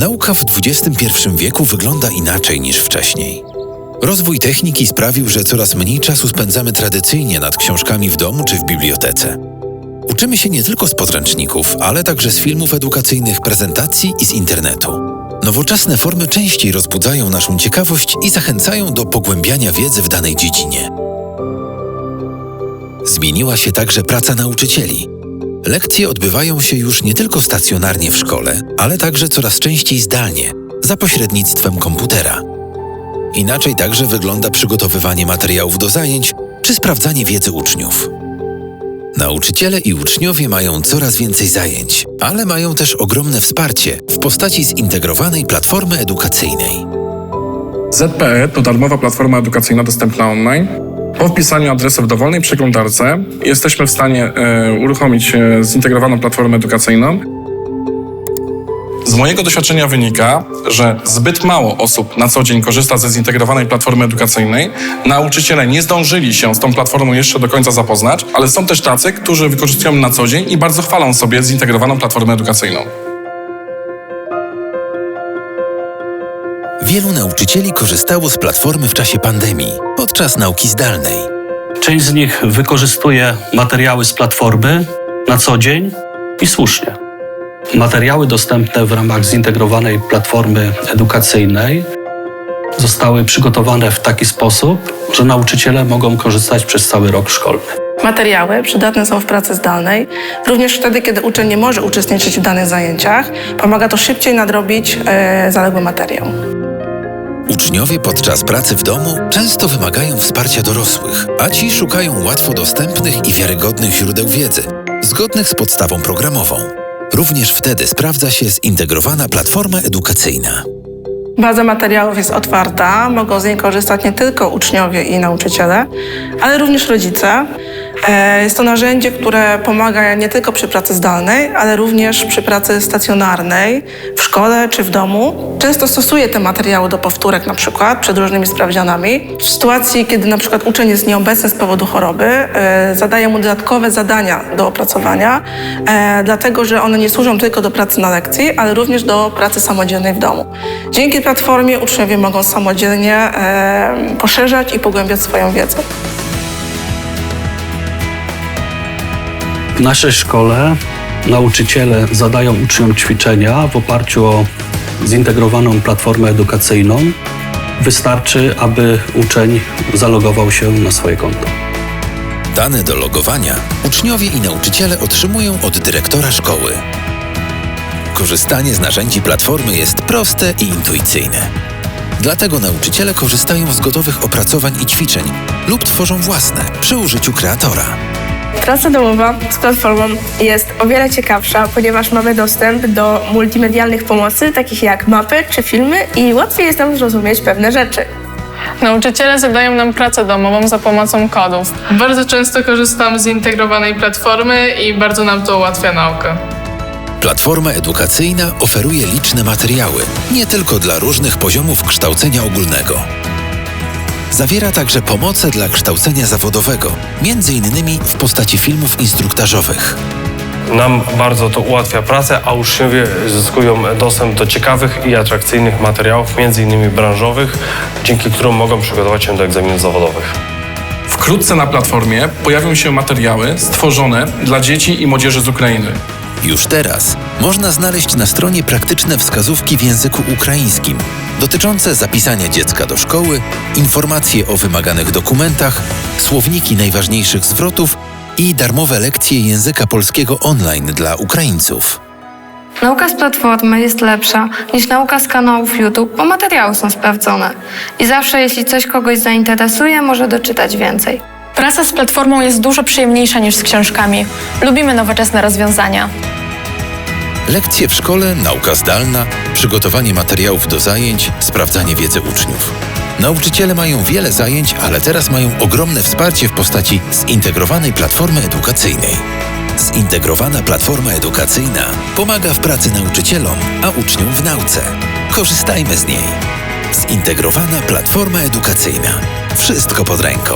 Nauka w XXI wieku wygląda inaczej niż wcześniej. Rozwój techniki sprawił, że coraz mniej czasu spędzamy tradycyjnie nad książkami w domu czy w bibliotece. Uczymy się nie tylko z podręczników, ale także z filmów edukacyjnych, prezentacji i z internetu. Nowoczesne formy częściej rozbudzają naszą ciekawość i zachęcają do pogłębiania wiedzy w danej dziedzinie. Zmieniła się także praca nauczycieli. Lekcje odbywają się już nie tylko stacjonarnie w szkole, ale także coraz częściej zdalnie, za pośrednictwem komputera. Inaczej także wygląda przygotowywanie materiałów do zajęć czy sprawdzanie wiedzy uczniów. Nauczyciele i uczniowie mają coraz więcej zajęć, ale mają też ogromne wsparcie w postaci zintegrowanej platformy edukacyjnej. ZPE to darmowa platforma edukacyjna dostępna online. Po wpisaniu adresu w dowolnej przeglądarce jesteśmy w stanie e, uruchomić e, zintegrowaną platformę edukacyjną. Z mojego doświadczenia wynika, że zbyt mało osób na co dzień korzysta ze zintegrowanej platformy edukacyjnej. Nauczyciele nie zdążyli się z tą platformą jeszcze do końca zapoznać, ale są też tacy, którzy wykorzystują na co dzień i bardzo chwalą sobie zintegrowaną platformę edukacyjną. Wielu nauczycieli korzystało z platformy w czasie pandemii, podczas nauki zdalnej. Część z nich wykorzystuje materiały z platformy na co dzień i słusznie. Materiały dostępne w ramach zintegrowanej platformy edukacyjnej zostały przygotowane w taki sposób, że nauczyciele mogą korzystać przez cały rok szkolny. Materiały przydatne są w pracy zdalnej, również wtedy, kiedy uczeń nie może uczestniczyć w danych zajęciach. Pomaga to szybciej nadrobić e, zaległy materiał. Uczniowie podczas pracy w domu często wymagają wsparcia dorosłych, a ci szukają łatwo dostępnych i wiarygodnych źródeł wiedzy, zgodnych z podstawą programową. Również wtedy sprawdza się zintegrowana platforma edukacyjna. Baza materiałów jest otwarta, mogą z niej korzystać nie tylko uczniowie i nauczyciele, ale również rodzice. E, Jest to narzędzie, które pomaga nie tylko przy pracy zdalnej, ale również przy pracy stacjonarnej, w szkole czy w domu. Często stosuję te materiały do powtórek na przykład przed różnymi sprawdzianami. W sytuacji, kiedy na przykład uczeń jest nieobecny z powodu choroby, e, zadaję mu dodatkowe zadania do opracowania, e, dlatego że one nie służą tylko do pracy na lekcji, ale również do pracy samodzielnej w domu. Dzięki platformie uczniowie mogą samodzielnie poszerzać i pogłębiać swoją wiedzę. W naszej szkole nauczyciele zadają uczniom ćwiczenia w oparciu o zintegrowaną platformę edukacyjną. Wystarczy, aby uczeń zalogował się na swoje konto. Dane do logowania uczniowie i nauczyciele otrzymują od dyrektora szkoły. Korzystanie z narzędzi platformy jest proste i intuicyjne. Dlatego nauczyciele korzystają z gotowych opracowań i ćwiczeń lub tworzą własne przy użyciu kreatora. Praca domowa z platformą jest o wiele ciekawsza, ponieważ mamy dostęp do multimedialnych pomocy, takich jak mapy czy filmy i łatwiej jest nam zrozumieć pewne rzeczy. Nauczyciele zadają nam pracę domową za pomocą kodów. Bardzo często korzystam z zintegrowanej platformy i bardzo nam to ułatwia naukę. Platforma edukacyjna oferuje liczne materiały, nie tylko dla różnych poziomów kształcenia ogólnego. Zawiera także pomoce dla kształcenia zawodowego, między innymi w postaci filmów instruktażowych. Nam bardzo to ułatwia pracę, a uczniowie zyskują dostęp do ciekawych i atrakcyjnych materiałów, m.in. branżowych, dzięki którym mogą przygotować się do egzaminów zawodowych. Wkrótce na platformie pojawią się materiały stworzone dla dzieci i młodzieży z Ukrainy. Już teraz można znaleźć na stronie praktyczne wskazówki w języku ukraińskim dotyczące zapisania dziecka do szkoły, informacje o wymaganych dokumentach, słowniki najważniejszych zwrotów i darmowe lekcje języka polskiego online dla Ukraińców. Nauka z platformy jest lepsza niż nauka z kanałów YouTube, bo materiały są sprawdzone. I zawsze, jeśli coś kogoś zainteresuje, może doczytać więcej. Praca z platformą jest dużo przyjemniejsza niż z książkami. Lubimy nowoczesne rozwiązania. Lekcje w szkole, nauka zdalna, przygotowanie materiałów do zajęć, sprawdzanie wiedzy uczniów. Nauczyciele mają wiele zajęć, ale teraz mają ogromne wsparcie w postaci zintegrowanej platformy edukacyjnej. Zintegrowana platforma edukacyjna pomaga w pracy nauczycielom, a uczniom w nauce. Korzystajmy z niej. Zintegrowana platforma edukacyjna. Wszystko pod ręką.